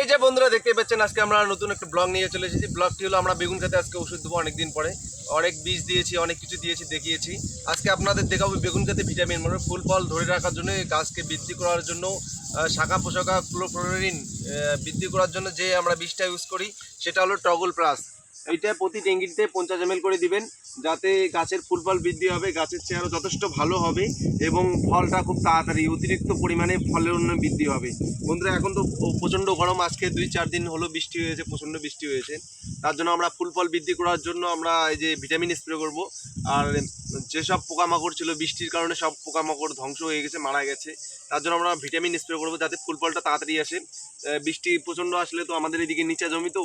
এই যে বন্ধুরা দেখতে পাচ্ছেন, আজকে আমরা নতুন একটা ব্লগ নিয়ে চলে এসেছি। ব্লগটি হলো, আমরা বেগুন খেতে আজকে ওষুধ দেবো অনেকদিন পরে। অনেক বীজ দিয়েছি, অনেক কিছু দিয়েছি, দেখিয়েছি। আজকে আপনাদের দেখাবো বেগুন খেতে ভিটামিন মানে ফুল ফল ধরে রাখার জন্য, গাছকে বৃদ্ধি করার জন্য শাখা পোশাকা ক্লোফ্লোরিন বৃদ্ধি করার জন্য যে আমরা বীজটা ইউজ করি, সেটা হলো টগল প্লাস এইটা প্রতি ট্যাঙ্কিতে পঞ্চাশ এম করে দিবেন, যাতে গাছের ফুল ফল বৃদ্ধি হবে, গাছের চেহারা যথেষ্ট ভালো হবে এবং ফলটা খুব তাড়াতাড়ি, অতিরিক্ত পরিমাণে ফলের উন্নয়ন বৃদ্ধি হবে। বন্ধুরা, এখন তো প্রচণ্ড গরম, আজকে দুই চার দিন হলো বৃষ্টি হয়েছে, প্রচণ্ড বৃষ্টি হয়েছে। তার জন্য আমরা ফুল ফল বৃদ্ধি করার জন্য আমরা এই যে ভিটামিন স্প্রে করব। আর যেসব পোকামাকড় ছিল, বৃষ্টির কারণে সব পোকামাকড় ধ্বংস হয়ে গেছে, মারা গেছে। তার জন্য আমরা ভিটামিন স্প্রে করব, যাতে ফুল ফলটা তাড়াতাড়ি আসে। বৃষ্টি প্রচণ্ড আসলে তো আমাদের এদিকে নিচা জমি তো,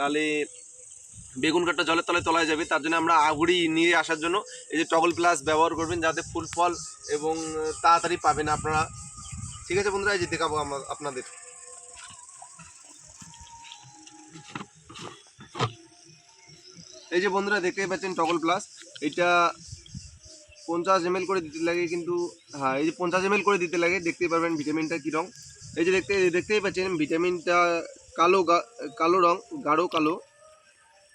নালে বেগুন কাঠটা জলের তলায় তলায় যাবে, তার জন্য আমরা আগুড়ি নিয়ে আসার জন্য এই যে টগল প্লাস ব্যবহার করবেন, যাতে ফুল ফল এবং তাড়াতাড়ি পাবেন আপনারা। ঠিক আছে বন্ধুরা, এই যে দেখাবো আমরা- আপনাদের। এই যে বন্ধুরা, দেখতেই পাচ্ছেন টগল প্লাস। এটা পঞ্চাশ এম করে দিতে লাগে, কিন্তু হ্যাঁ এই যে পঞ্চাশ এম করে দিতে লাগে, দেখতেই পারবেন ভিটামিনটা কী রং। এই যে দেখতে, দেখতেই পাচ্ছেন, ভিটামিনটা কালো কালো রং, গাঢ় কালো।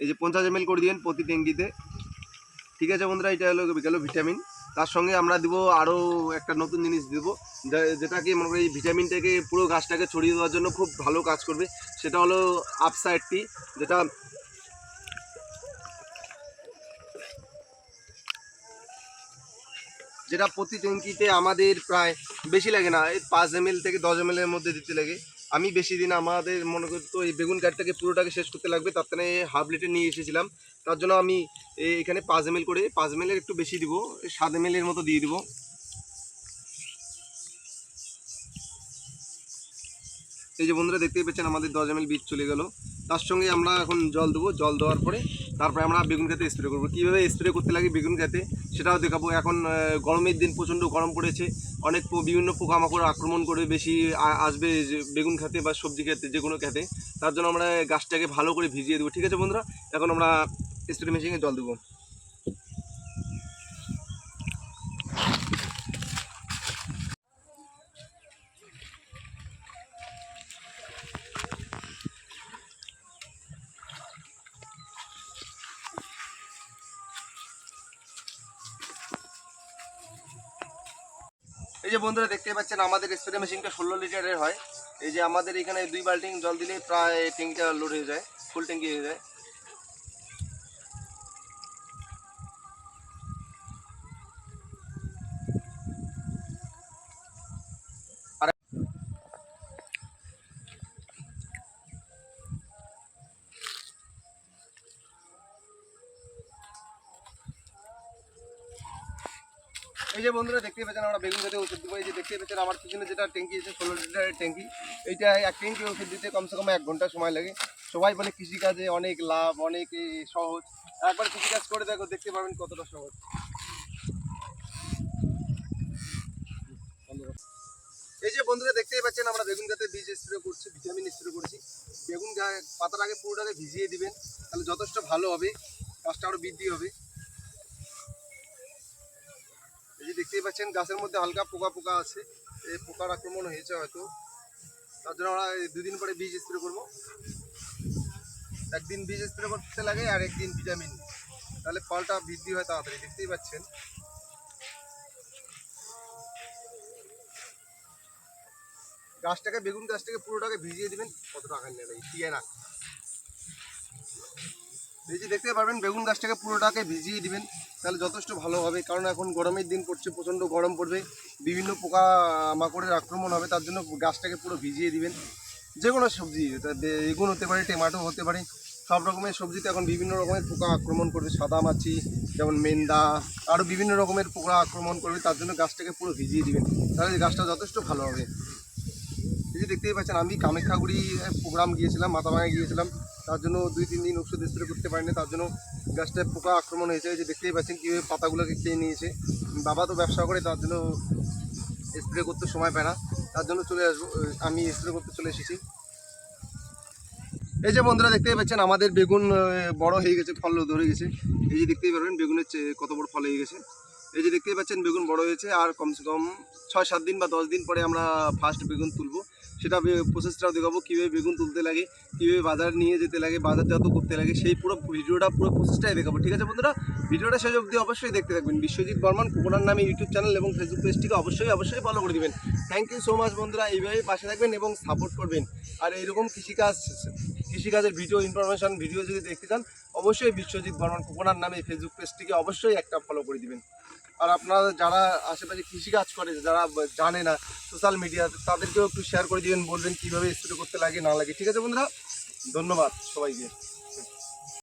এই যে পঞ্চাশ এম করে দিবেন প্রতি ট্যাঙ্কিতে। ঠিক আছে বন্ধুরা, এটা হলো গেল ভিটামিন। তার সঙ্গে আমরা দিব আরও একটা নতুন জিনিস দেব যেটাকে মনে করি ভিটামিনটাকে পুরো গাছটাকে ছড়িয়ে দেওয়ার জন্য খুব ভালো কাজ করবে। সেটা হলো আপসাইডটি যেটা যেটা প্রতি ট্যাঙ্কিতে আমাদের প্রায় বেশি লাগে না, এই পাঁচ এম থেকে দশ এম মধ্যে দিতে লাগে। আমি বেশি দিন আমাদের মনে করতো এই বেগুন কাঠটাকে পুরোটাকে শেষ করতে লাগবে, তার জন্য হাফ লিটার নিয়ে এসেছিলাম। তার জন্য আমি এখানে পাঁচ এম করে, পাঁচ এম একটু বেশি দিব, সাত এম এর মতো দিয়ে দিব। এই যে বন্ধুরা দেখতেই পাচ্ছেন, আমাদের দশ এম বীজ চলে গেল। তার সঙ্গে আমরা এখন জল দেবো, জল দেওয়ার পরে তারপরে আমরা বেগুন খেতে স্প্রে করব। কীভাবে স্প্রে করতে লাগে বেগুন খেতে সেটাও দেখাবো। এখন গরমের দিন প্রচণ্ড গরম পড়েছে অনেক বিভিন্ন পোকামাকড় আক্রমণ করে বেশি আসবে বেগুন খেতে বা সবজি খেতে, যে কোনো খেতে। তার জন্য আমরা গাছটাকে ভালো করে ভিজিয়ে দেবো। ঠিক আছে বন্ধুরা? এখন আমরা স্প্রে মেশিনে জল দেবো। এই যে বন্ধুরা দেখতে পাচ্ছেন, আমাদের স্প্রে মেশিনটা ষোলো লিটারের হয়। এই যে আমাদের এখানে দুই বাল্টিং জল দিলে প্রায় ট্যাঙ্কিটা লোড হয়ে যায় ফুল ট্যাঙ্কি হয়ে যায়। এই যে বন্ধুরা দেখতে পাচ্ছেন, আমরা বেগুন খেতে ওষুধ দেবো। এই যে দেখতে পাচ্ছেন, আমার পিছনে যেটা ট্যাঙ্কি আছে, ষোলো লিটারের ট্যাঙ্কি, এইটা এক ট্যাঙ্কি ওষুধ দিতে কমসে কম এক ঘণ্টা সময় লাগে। সবাই বলে কৃষিকাজে অনেক লাভ, অনেক সহজ। একবার কৃষিকাজ করে দেখো, দেখতে পাবেন কতটা সহজ। এই যে বন্ধুরা দেখতেই পাচ্ছেন, আমরা বেগুন গাছে বীজ স্প্রে করছি, ভিটামিন স্প্রে করছি। বেগুন পাতার আগে পুরোটাকে ভিজিয়ে দিবেন, তাহলে যথেষ্ট ভালো হবে গাছটা আরও বৃদ্ধি হবে। যে দেখতেই পাচ্ছেন গাছের মধ্যে হালকা পোকা পোকা আছে। এই পোকার আক্রমণ হয়েছে হয়তো। তার জন্য আমরা দুদিন পরে বীজ স্প্রে করব। একদিন বীজ স্প্রে করতে লাগে আর একদিন ভিটামিন তাহলে ফলটা বৃদ্ধি হয় তাড়াতাড়ি, দেখতেই পাচ্ছেন। গাছটাকে, বেগুন গাছটাকে পুরোটাকে ভিজিয়ে দিবেন, কত টাকা নেবে? টিয়ে না ভিজিয়ে দেখতে পারবেন, বেগুন গাছটাকে পুরোটাকে ভিজিয়ে দিবেন। তাহলে যথেষ্ট ভালো হবে, কারণ এখন গরমের দিন পড়ছে, প্রচণ্ড গরম পড়বে, বিভিন্ন পোকা মাকড়ের আক্রমণ হবে, তার জন্য গাছটাকে পুরো ভিজিয়ে দিবেন। যে কোনো সবজি বেগুন হতে পারে টমেটো হতে পারে, সব রকমের সবজিতে এখন বিভিন্ন রকমের পোকা আক্রমণ করবে, সাদা মাছি, যেমন মেন্দা, আরও বিভিন্ন রকমের পোকা আক্রমণ করবে, তার জন্য গাছটাকে পুরো ভিজিয়ে দিবেন, তাহলে গাছটা যথেষ্ট ভালো হবে। এই যে দেখতেই পাচ্ছেন, আমি কামাখ্যাগুড়ি প্রোগ্রাম গিয়েছিলাম মাথাভাঙায় গিয়েছিলাম। তার জন্য দুই, তিন দিন ওষুধ স্প্রে করতে পারিনি। তার জন্য গাছটায় পোকা আক্রমণ হয়েছে। যে দেখতেই পাচ্ছেন কীভাবে পাতাগুলোকে খেয়ে নিয়েছে। বাবা তো ব্যবসা করে, তার জন্য স্প্রে করতে সময় পায় না। তার জন্য চলে আসব, আমি স্প্রে করতে চলে এসেছি। এই যে বন্ধুরা দেখতেই পাচ্ছেন, আমাদের বেগুন বড় হয়ে গেছে, ফল ধরে গেছে। এই যে দেখতেই পারবেন, বেগুনের কত বড় ফল হয়ে গেছে। এই যে দেখতেই পাচ্ছেন, বেগুন বড় হয়েছে। আর কমসে কম ছয়, সাত দিন বা দশ দিন পরে আমরা ফার্স্ট বেগুন তুলবো। সেটা প্রসেসটাও দেখাবো, কীভাবে বেগুন তুলতে লাগে, কীভাবে বাজার নিয়ে যেতে লাগে বাজার যত করতে লাগে, সেই পুরো ভিডিওটা, পুরো প্রসেসটাই দেখাবো, ঠিক আছে বন্ধুরা? ভিডিওটা শেষ অবধি অবশ্যই দেখতে থাকবেন। বিশ্বজিৎ বর্মন কোকোনার নামে ইউটিউব চ্যানেল এবং ফেসবুক পেজটিকে অবশ্যই অবশ্যই ফলো করে দেবেন। থ্যাংক ইউ সো মাচ বন্ধুরা। এইভাবেই পাশে থাকবেন এবং সাপোর্ট করবেন। আর এইরকম কৃষিকাজ কৃষিকাজের ভিডিও ইনফরমেশন ভিডিও যদি দেখতে চান, অবশ্যই বিশ্বজিৎ বর্মন কোকোনার নামে ফেসবুক পেজটিকে অবশ্যই একটা ফলো করে দিবেন। আর আপনারা যারা আশেপাশে কৃষিকাজ করে, যারা জানে না সোশ্যাল মিডিয়াতে তাদেরকেও একটু শেয়ার করে দিবেন, বলবেন কীভাবে স্প্রে করতে লাগে, না লাগে। ঠিক আছে বন্ধুরা, ধন্যবাদ সবাইকে।